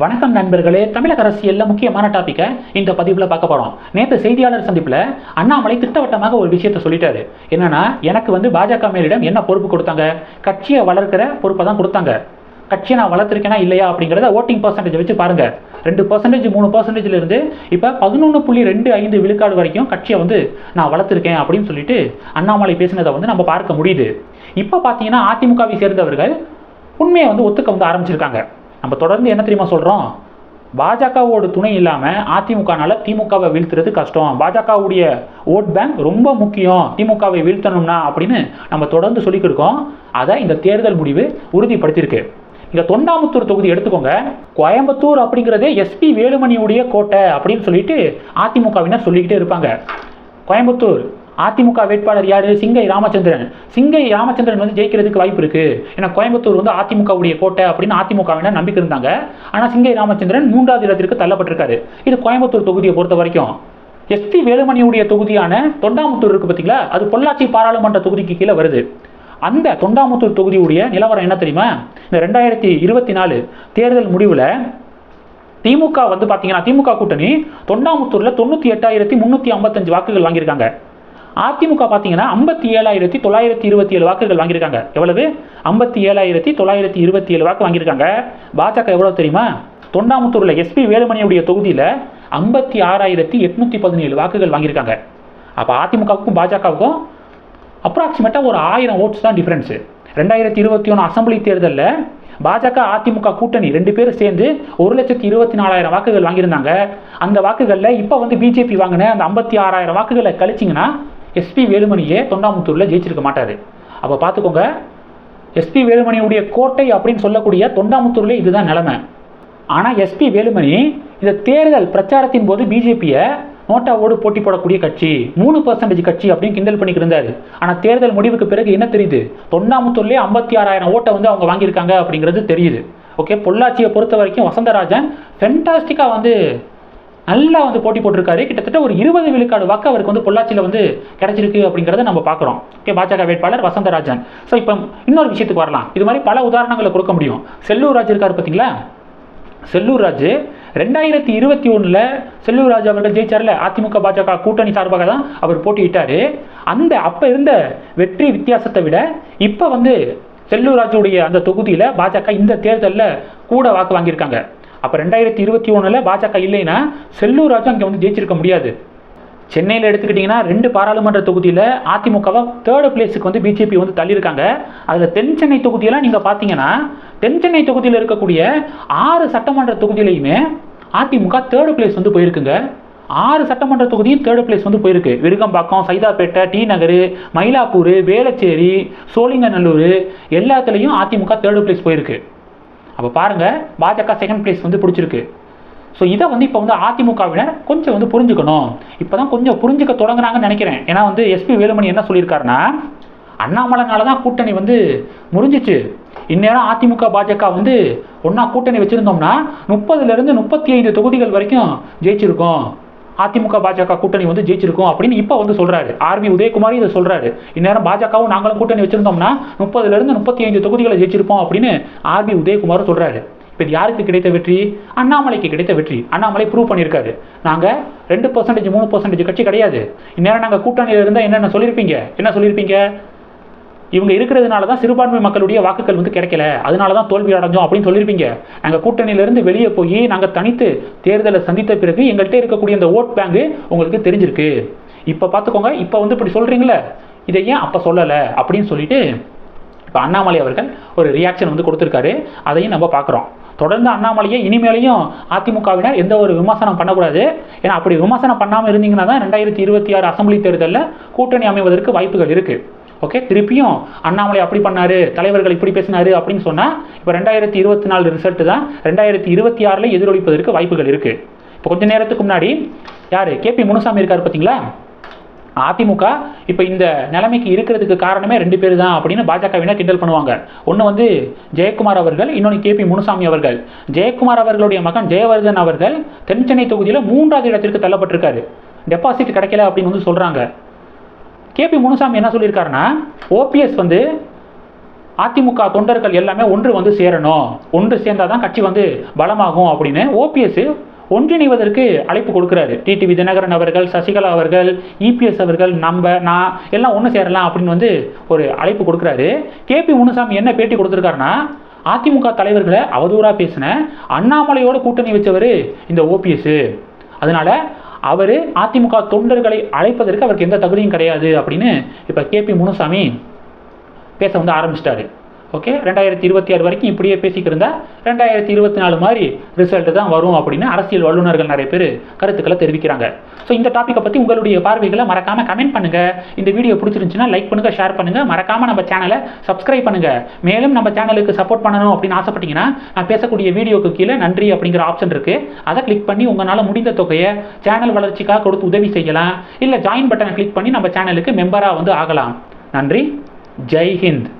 வணக்கம் நண்பர்களே தமிழக அரசியலில் முக்கியமான டாப்பிக்கை இந்த பதிவில் பார்க்க போகிறோம் நேற்று செய்தியாளர் சந்திப்பில் அண்ணாமலை திட்டவட்டமாக ஒரு விஷயத்தை சொல்லிட்டாரு. என்னன்னா எனக்கு வந்து பாஜக மேலிடம் என்ன பொறுப்பு கொடுத்தாங்க? கட்சியை வளர்க்கிற பொறுப்பை தான் கொடுத்தாங்க. கட்சியை நான் வளர்த்துருக்கேனா இல்லையா அப்படிங்கிறத ஓட்டிங் பர்சன்டேஜ் வச்சு பாருங்க. ரெண்டு பர்சன்டேஜ் மூணு பர்சன்டேஜ்ல இருந்து இப்போ பதினொன்று புள்ளி ரெண்டு ஐந்து விழுக்காடு வரைக்கும் கட்சியை வந்து நான் வளர்த்துருக்கேன் அப்படின்னு சொல்லிட்டு அண்ணாமலை பேசினதை வந்து நம்ம பார்க்க முடியுது. இப்போ பார்த்தீங்கன்னா அதிமுகவை சேர்ந்தவர்கள் உண்மையை வந்து ஒத்துக்க வந்து ஆரம்பிச்சிருக்காங்க. நம்ம தொடர்ந்து என்ன தெரியுமா சொல்கிறோம் பாஜகவோட துணை இல்லாமல் அதிமுகனால திமுகவை வீழ்த்துறது கஷ்டம். பாஜகவுடைய ஓட் பேங்க் ரொம்ப முக்கியம். திமுகவை வீழ்த்தணும்னா அப்படின்னு நம்ம தொடர்ந்து சொல்லிக்கிட்டு இருக்கோம். அதை இந்த தேர்தல் முடிவு உறுதிப்படுத்தியிருக்கு. இங்கே தொண்டாமுத்தூர் தொகுதி எடுத்துக்கோங்க. கோயம்புத்தூர் அப்படிங்கிறதே எஸ்பி வேலுமணியுடைய கோட்டை அப்படின்னு சொல்லிட்டு அதிமுகவினர் சொல்லிக்கிட்டே இருப்பாங்க. கோயம்புத்தூர் அதிமுக வேட்பாளர் யாரு? சிங்கை ராமச்சந்திரன். சிங்கை ராமச்சந்திரன் வந்து ஜெயிக்கிறதுக்கு வாய்ப்பு இருக்கு. ஏன்னா கோயம்புத்தூர் வந்து அதிமுகவுடைய கோட்டை அப்படின்னு அதிமுகவினர் நம்பிக்கை இருந்தாங்க. ஆனால் சிங்கை ராமச்சந்திரன் மூன்றாவது இடத்திற்கு தள்ளப்பட்டிருக்காரு. இது கோயம்புத்தூர் தொகுதியை பொறுத்த வரைக்கும். எஸ்பி வேலுமணியுடைய தொகுதியான தொண்டாமுத்தூர் இருக்கு பார்த்தீங்களா அது பொள்ளாச்சி பாராளுமன்ற தொகுதிக்கு கீழே வருது. அந்த தொண்டாமுத்தூர் தொகுதியுடைய நிலவரம் என்ன தெரியுமா? இந்த ரெண்டாயிரத்தி இருபத்தி நாலு தேர்தல் முடிவில் திமுக வந்து பார்த்தீங்கன்னா திமுக கூட்டணி தொண்டாமுத்தூரில் தொண்ணூற்றி எட்டாயிரத்தி முந்நூற்றி ஐம்பத்தஞ்சு வாக்குகள் வாங்கியிருக்காங்க. அதிமுக பார்த்தீங்கன்னா ஐம்பத்தி ஏழாயிரத்தி தொள்ளாயிரத்தி இருபத்தி ஏழு வாக்குகள் வாங்கியிருக்காங்க. எவ்வளவு? ஐம்பத்தி ஏழாயிரத்தி தொள்ளாயிரத்தி இருபத்தி ஏழு வாக்கு வாங்கியிருக்காங்க. பாஜக எவ்வளோ தெரியுமா? தொண்டாமுத்தூரில் எஸ்பி வேலுமணியுடைய தொகுதியில் ஐம்பத்தி ஆறாயிரத்தி எட்நூற்றி பதினேழு வாக்குகள் வாங்கியிருக்காங்க. அப்போ அதிமுகவுக்கும் பாஜகவுக்கும் அப்ராக்சிமேட்டாக ஒரு ஆயிரம் ஓட்ஸ் தான் டிஃப்ரென்ஸு ரெண்டாயிரத்தி இருபத்தி ஒன்று அசம்பிளி தேர்தலில் பாஜக அதிமுக கூட்டணி ரெண்டு பேரும் சேர்ந்து ஒரு லட்சத்தி இருபத்தி நாலாயிரம் வாக்குகள் வாங்கியிருந்தாங்க. அந்த வாக்குகளில் இப்போ வந்து பிஜேபி வாங்கின அந்த ஐம்பத்தி ஆறாயிரம் வாக்குகளை கழிச்சிங்கன்னா எஸ்பி வேலுமணியே தொண்டாமுத்தூரில் ஜெயிச்சிருக்க மாட்டார். அப்போ பார்த்துக்கோங்க எஸ்பி வேலுமணியுடைய கோட்டை அப்படின்னு சொல்லக்கூடிய தொண்டாமுத்தூரில் இதுதான் நிலமை. ஆனால் எஸ்பி வேலுமணி இந்த தேர்தல் பிரச்சாரத்தின் போது பிஜேபியை நோட்டாவோடு போட்டி போடக்கூடிய கட்சி மூணு பர்சன்டேஜ் கட்சி அப்படின்னு கிண்டல் பண்ணிக்கிட்டு இருந்தார். ஆனால் தேர்தல் முடிவுக்கு பிறகு என்ன தெரியுது? தொண்டாமுத்தூர்லேயே ஐம்பத்தி ஆறாயிரம் ஓட்டை வந்து அவங்க வாங்கியிருக்காங்க அப்படிங்கிறது தெரியுது. ஓகே பொள்ளாச்சியை பொறுத்த வரைக்கும் வசந்தராஜன் ஃபென்டாஸ்டிக்காக வந்து நல்லா வந்து போட்டி போட்டிருக்காரு. கிட்டத்தட்ட ஒரு இருபது விழுக்காடு வாக்கு அவருக்கு வந்து பொள்ளாச்சியில் வந்து கிடைச்சிருக்கு அப்படிங்கிறத நம்ம பார்க்குறோம். ஓகே பாஜக வேட்பாளர் வசந்தராஜன். ஸோ இப்போ இன்னொரு விஷயத்துக்கு வரலாம். இது மாதிரி பல உதாரணங்களை கொடுக்க முடியும். செல்லூர் ராஜ் இருக்கார் பார்த்தீங்களா? செல்லூர் ராஜ் ரெண்டாயிரத்தி இருபத்தி ஒன்றில் செல்லூர் ராஜ் அவர்கள் ஜெயிச்சார்ல. அதிமுக பாஜக கூட்டணி சார்பாக தான் அவர் போட்டியிட்டார். அந்த அப்போ இருந்த வெற்றி வித்தியாசத்தை விட இப்போ வந்து செல்லூர் ராஜுடைய அந்த தொகுதியில் பாஜக இந்த தேர்தலில் கூட வாக்கு வாங்கியிருக்காங்க. அப்போ ரெண்டாயிரத்தி இருபத்தி ஒன்றில் பாஜக இல்லைன்னா செல்லூர் ராஜு அங்கே வந்து ஜெயிச்சிருக்க முடியாது. சென்னையில் எடுத்துக்கிட்டிங்கன்னா ரெண்டு பாராளுமன்ற தொகுதியில் அதிமுகவை தேர்டு பிளேஸுக்கு வந்து பிஜேபி வந்து தள்ளியிருக்காங்க. அதில் தென் சென்னை தொகுதியெல்லாம் நீங்கள் பார்த்தீங்கன்னா தென் சென்னை தொகுதியில் இருக்கக்கூடிய ஆறு சட்டமன்ற தொகுதியிலையுமே அதிமுக தேர்டு பிளேஸ் வந்து போயிருக்குங்க. ஆறு சட்டமன்ற தொகுதியும் தேர்டு பிளேஸ் வந்து போயிருக்கு. விருகம்பாக்கம் சைதாப்பேட்டை டி நகர் மயிலாப்பூர் வேளச்சேரி சோழிங்கநல்லூர் எல்லாத்துலேயும் அதிமுக தேர்டு பிளேஸ் போயிருக்கு. அப்போ பாருங்கள் பாஜக செகண்ட் பிளேஸ் வந்து பிடிச்சிருக்கு. ஸோ இதை வந்து இப்போ வந்து அதிமுகவினர் கொஞ்சம் வந்து புரிஞ்சுக்கணும். இப்போ தான் கொஞ்சம் புரிஞ்சுக்க தொடங்குறாங்கன்னு நினைக்கிறேன். ஏன்னா வந்து எஸ்பி வேலுமணி என்ன சொல்லியிருக்காருன்னா அண்ணாமலைனால தான் கூட்டணி வந்து முறிஞ்சிச்சு. இந்நேரம் அதிமுக பாஜக வந்து ஒன்றா கூட்டணி வச்சுருந்தோம்னா முப்பதுலேருந்து முப்பத்தி ஐந்து தொகுதிகள் வரைக்கும் ஜெயிச்சிருக்கோம். அதிமுக பாஜக கூட்டணி வந்து ஜெயிச்சிருக்கும் அப்படின்னு இப்போ வந்து சொல்கிறாரு ஆர்வி உதயகுமார் இதை சொல்கிறாரு இந்நேரம் பாஜகவும் நாங்களும் கூட்டணி வச்சிருந்தோம்னா முப்பதுலேருந்து முப்பத்தி ஐந்து தொகுதிகளை ஜெயிச்சிருப்போம் அப்படின்னு ஆர்பி உதயகுமார் சொல்கிறாரு இப்போ இது யாருக்கு கிடைத்த வெற்றி? அண்ணாமலைக்கு கிடைத்த வெற்றி. அண்ணாமலை ப்ரூவ் பண்ணியிருக்காரு. நாங்கள் ரெண்டு பர்சன்டேஜ் மூணு பர்சன்டேஜ் கட்சி கிடையாது. இந்நேரம் நாங்கள் கூட்டணியில் இருந்தால் என்னென்ன சொல்லியிருப்பீங்க? என்ன சொல்லியிருப்பீங்க? இவங்க இருக்கிறதுனால தான் சிறுபான்மை மக்களுடைய வாக்குகள் வந்து கிடைக்கல. அதனால தான் தோல்வி அடைஞ்சோம் அப்படின்னு சொல்லியிருப்பீங்க நாங்கள் கூட்டணியிலிருந்து வெளியே போய் நாங்கள் தனித்து தேர்தலை சந்தித்த பிறகு எங்கள்கிட்ட இருக்கக்கூடிய அந்த ஓட் பேங்கு உங்களுக்கு தெரிஞ்சிருக்கு. இப்போ பார்த்துக்கோங்க இப்போ வந்து இப்படி சொல்கிறீங்களே இதை ஏன் அப்போ சொல்லலை அப்படின்னு சொல்லிட்டு இப்போ அண்ணாமலை அவர்கள் ஒரு ரியாக்ஷன் வந்து கொடுத்துருக்காரு. அதையும் நம்ம பார்க்குறோம் தொடர்ந்து அண்ணாமலையை இனிமேலையும் அதிமுகவினர் எந்த ஒரு விமர்சனம் பண்ணக்கூடாது. ஏன்னா அப்படி விமர்சனம் பண்ணாமல் இருந்தீங்கன்னா தான் ரெண்டாயிரத்தி இருபத்தி ஆறு அசம்பிளி தேர்தலில் கூட்டணி அமைவதற்கு வாய்ப்புகள் இருக்குது ஓகே திருப்பியும் அண்ணாமலை அப்படி பண்ணாரு தலைவர்கள் இப்படி பேசினாரு அப்படின்னு சொன்னால் இப்போ ரெண்டாயிரத்தி இருபத்தி நாலு ரிசல்ட் தான் ரெண்டாயிரத்தி இருபத்தி ஆறில் எதிரொலிப்பதற்கு வாய்ப்புகள் இருக்குது இப்போ கொஞ்ச நேரத்துக்கு முன்னாடி யார்? கேபி முனுசாமி இருக்கார் பார்த்தீங்களா அதிமுக இப்போ இந்த நிலைமைக்கு இருக்கிறதுக்கு காரணமே ரெண்டு பேர் தான் அப்படின்னு பாஜகவினர் கிண்டல் பண்ணுவாங்க. ஒன்று வந்து ஜெயக்குமார் அவர்கள் இன்னொன்று கேபி முனுசாமி அவர்கள். ஜெயக்குமார் அவர்களுடைய மகன் ஜெயவர்தன் அவர்கள் தென் சென்னை தொகுதியில் மூன்றாவது இடத்திற்கு தள்ளப்பட்டிருக்காரு. டெபாசிட் கிடைக்கல அப்படின்னு வந்து சொல்கிறாங்க கேபி முனுசாமி என்ன சொல்லியிருக்காருன்னா ஓபிஎஸ் வந்து அதிமுக தொண்டர்கள் எல்லாமே ஒன்று வந்து சேரணும் ஒன்று சேர்ந்தால் தான் கட்சி வந்து பலமாகும் அப்படின்னு ஓபிஎஸ் ஒன்றிணைவதற்கு அழைப்பு கொடுக்குறாரு. டிடிவி தினகரன் அவர்கள் சசிகலா அவர்கள் இபிஎஸ் அவர்கள் நம்ம நான் எல்லாம் ஒன்று சேரலாம் அப்படின்னு வந்து ஒரு அழைப்பு கொடுக்குறாரு. கேபி முனுசாமி என்ன பேட்டி கொடுத்துருக்காருன்னா அதிமுக தலைவர்களை அவதூறாக பேசின அண்ணாமலையோட கூட்டணி வச்சவர் இந்த ஓபிஎஸ். அதனால அவர் அதிமுக தொண்டர்களை அழைப்பதற்கு அவருக்கு எந்த தகுதியும் கிடையாது அப்படின்னு இப்போ கேபி முனுசாமி பேச வந்து ஆரம்பிச்சிட்டாரு. ஓகே ரெண்டாயிரத்தி இருபத்தி ஆறு வரைக்கும் இப்படியே பேசிக்கிட்டு இருந்தா ரெண்டாயிரத்தி இருபத்தி நாலு மாதிரி ரிசல்ட் தான் வரும் அப்படின்னு அரசியல் வல்லுநர்கள் நிறைய பேர் கருத்துக்களை தெரிவிக்கிறாங்க. ஸோ இந்த டாப்பிக்கை பற்றி உங்களுடைய பார்வைகளை மறக்காமல் கமெண்ட் பண்ணுங்கள் இந்த வீடியோ பிடிச்சிருந்துச்சுன்னா லைக் பண்ணுங்கள் ஷேர் பண்ணுங்கள் மறக்காமல் நம்ம சேனலை சப்ஸ்கிரைப் பண்ணுங்கள் மேலும் நம்ம சேனலுக்கு சப்போர்ட் பண்ணணும் அப்படின்னு ஆசைப்பட்டீங்கன்னா நான் பேசக்கூடிய வீடியோக்கு கீழே நன்றி அப்படிங்கிற ஆப்ஷன் இருக்குது அதை கிளிக் பண்ணி உங்களால் முடிந்த தொகையை சேனல் வளர்ச்சிக்காக கொடுத்து உதவி செய்யலாம். இல்லை ஜாயின் பட்டனை கிளிக் பண்ணி நம்ம சேனலுக்கு மெம்பராக வந்து ஆகலாம். நன்றி. ஜெய் ஹிந்த்.